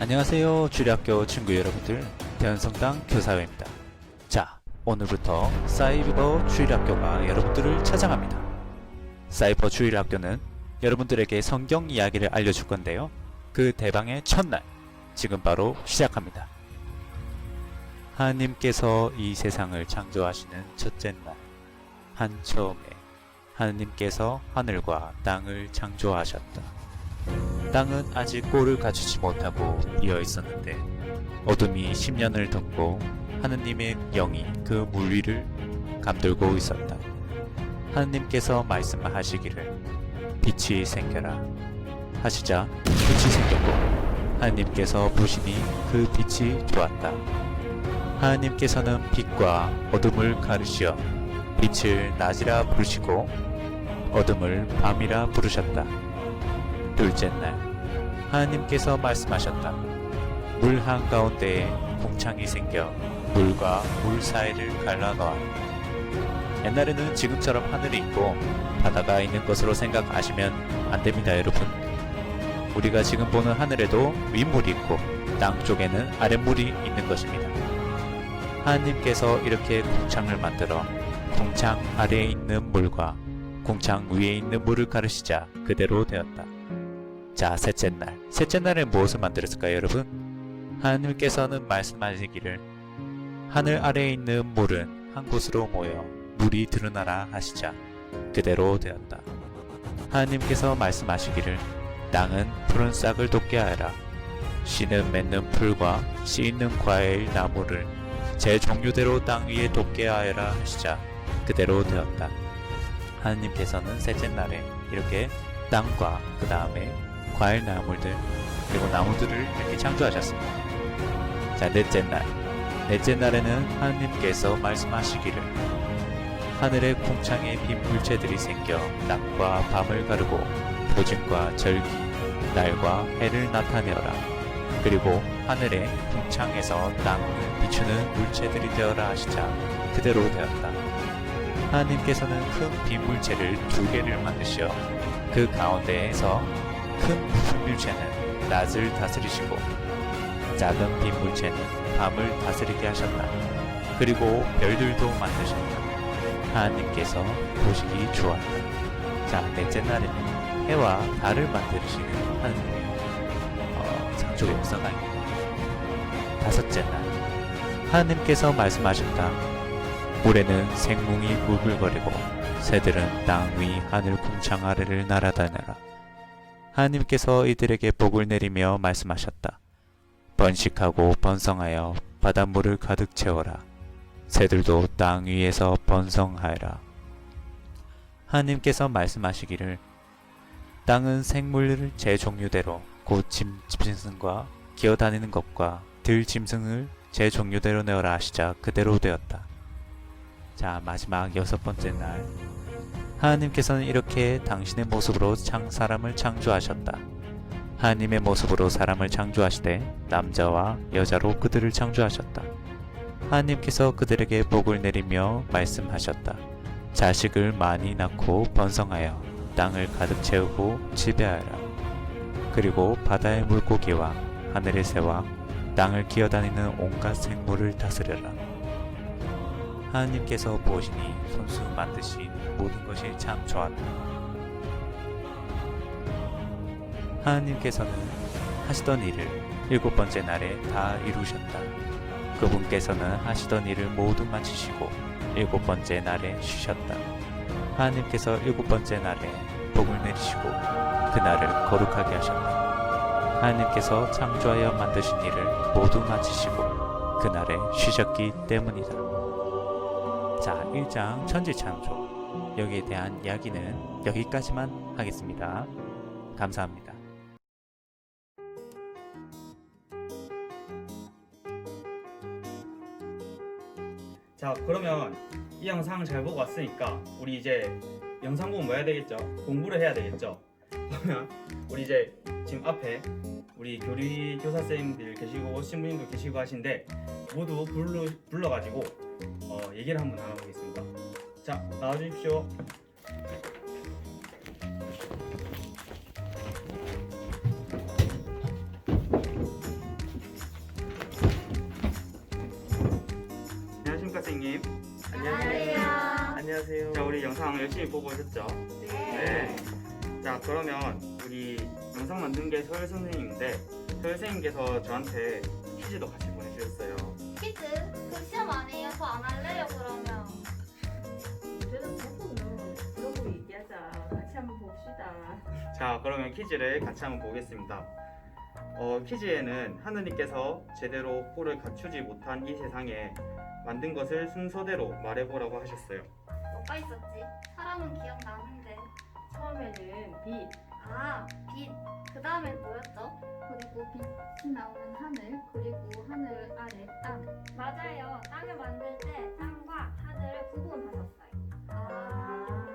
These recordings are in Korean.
안녕하세요 주리학교 친구 여러분들. 대현성당 교사회입니다. 자 오늘부터 사이버 주일학교가 여러분들을 찾아갑니다. 사이버 주일학교는 여러분들에게 성경 이야기를 알려줄 건데요. 그 대방의 첫날 지금 바로 시작합니다. 하나님께서 이 세상을 창조하시는 첫째 날 한 처음에 하나님께서 하늘과 땅을 창조하셨다 땅은 아직 꼴을 갖추지 못하고 비어 있었는데 어둠이 10년을 덮고 하느님의 영이 그 물 위를 감돌고 있었다. 하느님께서 말씀하시기를 빛이 생겨라 하시자 빛이 생겼고 하느님께서 보시니 그 빛이 좋았다. 하느님께서는 빛과 어둠을 가르시어 빛을 낮이라 부르시고 어둠을 밤이라 부르셨다. 둘째 날 하나님께서 말씀하셨다. 물 한가운데에 공창이 생겨 물과 물 사이를 갈라 놓아. 옛날에는 지금처럼 하늘이 있고 바다가 있는 것으로 생각하시면 안 됩니다, 여러분. 우리가 지금 보는 하늘에도 윗물이 있고 땅 쪽에는 아랫물이 있는 것입니다. 하나님께서 이렇게 공창을 만들어 공창 아래에 있는 물과 공창 위에 있는 물을 가르시자 그대로 되었다. 자, 셋째 날. 셋째 날에 무엇을 만들었을까요, 여러분? 하나님께서는 말씀하시기를 하늘 아래에 있는 물은 한 곳으로 모여 물이 드러나라 하시자 그대로 되었다. 하나님께서 말씀하시기를 땅은 푸른 싹을 돋게 하여라. 씨는 맺는 풀과 씨 있는 과일 나무를 제 종류대로 땅 위에 돋게 하여라 하시자 그대로 되었다. 하나님께서는 셋째 날에 이렇게 땅과 그 다음에 과일 나물들 그리고 나무들을 이렇게 창조하셨습니다. 자 넷째 날 넷째 날에는 하나님께서 말씀하시기를 하늘의 공창에 빈 물체들이 생겨 낮과 밤을 가르고 보증과 절기 날과 해를 나타내어라 그리고 하늘의 공창에서 땅을 비추는 물체들이 되어라 하시자 그대로 되었다. 하나님께서는 큰 빈 물체를 두 개를 만드시어 그 가운데에서 큰 물체는 낮을 다스리시고 작은 빈 물체는 밤을 다스리게 하셨다. 그리고 별들도 만드셨다. 하나님께서 보시기 좋았다. 자, 넷째 날에는 해와 달을 만드시는 하나님의 어, 창조 역사가 있다. 다섯째 날, 하나님께서 말씀하셨다. 물에는 생뭉이 부글거리고 새들은 땅 위 하늘 궁창 아래를 날아다녀라. 하나님께서 이들에게 복을 내리며 말씀하셨다. 번식하고 번성하여 바닷물을 가득 채워라. 새들도 땅 위에서 번성하여라. 하나님께서 말씀하시기를 땅은 생물을 제 종류대로 곧 짐, 짐승과 기어다니는 것과 들 짐승을 제 종류대로 내어라 하시자 그대로 되었다. 자 마지막 여섯 번째 날 하나님께서는 이렇게 당신의 모습으로 창 사람을 창조하셨다. 하나님의 모습으로 사람을 창조하시되 남자와 여자로 그들을 창조하셨다. 하나님께서 그들에게 복을 내리며 말씀하셨다. 자식을 많이 낳고 번성하여 땅을 가득 채우고 지배하라. 그리고 바다의 물고기와 하늘의 새와 땅을 기어다니는 온갖 생물을 다스려라. 하나님께서 보시니 손수 만드신 모든 것이 참 좋았다. 하나님께서는 하시던 일을 일곱 번째 날에 다 이루셨다. 그분께서는 하시던 일을 모두 마치시고 일곱 번째 날에 쉬셨다. 하나님께서 일곱 번째 날에 복을 내리시고 그날을 거룩하게 하셨다. 하나님께서 창조하여 만드신 일을 모두 마치시고 그날에 쉬셨기 때문이다. 자, 1장 천지 창조. 여기에 대한 이야기는 여기까지만 하겠습니다. 감사합니다. 자 그러면 이 영상을 잘 보고 왔으니까 우리 이제 영상 보고 뭐 해야 되겠죠? 공부를 해야 되겠죠? 그러면 우리 이제 지금 앞에 우리 교리 교사 선생님들 계시고 신부님도 계시고 하신데 모두 불러 불러가지고 어, 얘기를 한번 나눠보겠습니다. 자, 나와주십시오. 안녕하십니까 선생님. 안녕하세요. 안녕하세요. 자, 우리 영상 열심히 보고 오셨죠? 네. 네. 자, 그러면 우리 영상 만든 게 서열 선생님인데 서열 선생님께서 저한테 퀴즈도 같이 보내주셨어요. 퀴즈 그 시험 아니에요? 저 안 할래요 그러면 문제는 보고는 그러고 얘기하자. 같이 한번 봅시다. 자 그러면 퀴즈를 같이 한번 보겠습니다. 어, 퀴즈에는 하느님께서 제대로 꼴을 갖추지 못한 이 세상에 만든 것을 순서대로 말해보라고 하셨어요. 뭐가 있었지? 사람은 기억나는데 처음에는 빛, 아, 빛. 그 다음엔 뭐였죠? 그리고 빛이 나오는 하늘, 그리고 하늘 아래 땅. 맞아요. 땅을 만들 때 땅과 하늘을 구분하셨어요. 아,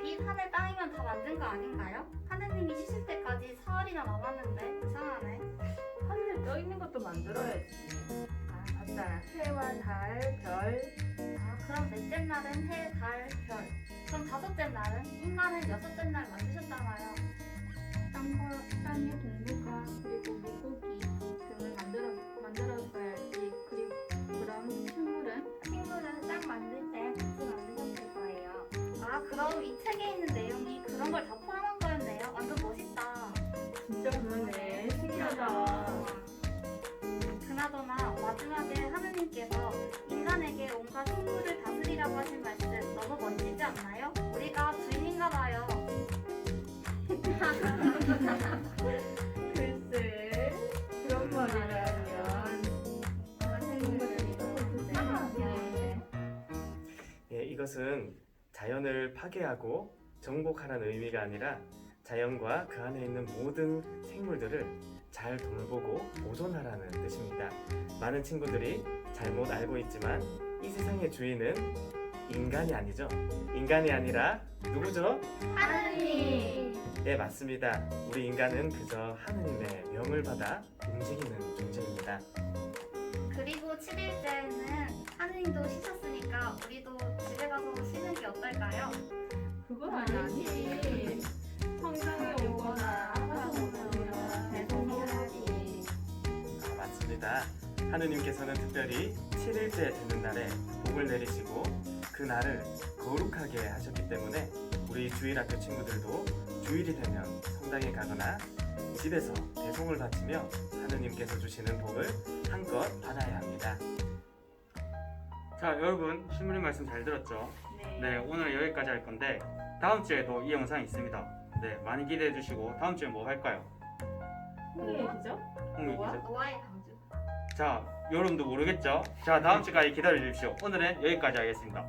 빛, 하늘, 땅이면 다 만든 거 아닌가요? 하느님이 쉬실 때까지 사흘이나 남았는데 이상하네. 하늘에 떠 있는 것도 만들어야지. 아, 맞다. 해와 달, 별. 아, 그럼 넷째 날은 해, 달, 별. 그럼 다섯째 날은 인간은 여섯째 날 만드셨잖아요. 땅과 땅의 동물과 그리고 물고기 이것은 자연을 파괴하고 정복하라는 의미가 아니라 자연과 그 안에 있는 모든 생물들을 잘 돌보고 보존하라는 뜻입니다. 많은 친구들이 잘못 알고 있지만 이 세상의 주인은 인간이 아니죠. 인간이 아니라 누구죠? 하느님. 네, 맞습니다. 우리 인간은 그저 하느님의 명을 받아 움직이는 존재입니다. 그리고 7일째는 하느님도 쉬셨으니까 우리도 집에 가서 쉬는 게 어떨까요? 그건 아니지. 성당에 오거나 하서 오면 배송해야지. 아, 맞습니다. 하느님께서는 특별히 7일째 되는 날에 복을 내리시고 그 날을 거룩하게 하셨기 때문에 우리 주일 학교 친구들도 주일이 되면 성당에 가거나 집에서 배송을 바치며 하느님께서 주시는 복을 한껏 받아야 합니다. 자 여러분 신부님 말씀 잘 들었죠? 네 오늘 여기까지 할 건데 다음 주에도 이 영상이 있습니다. 네 많이 기대해 주시고 다음 주에 뭐 할까요? 홍리의 기적? 홍미 뭐야? 기자. 노아의 방주. 자 여러분도 모르겠죠? 자 다음 주까지 기다려 주십시오. 오늘은 여기까지 하겠습니다.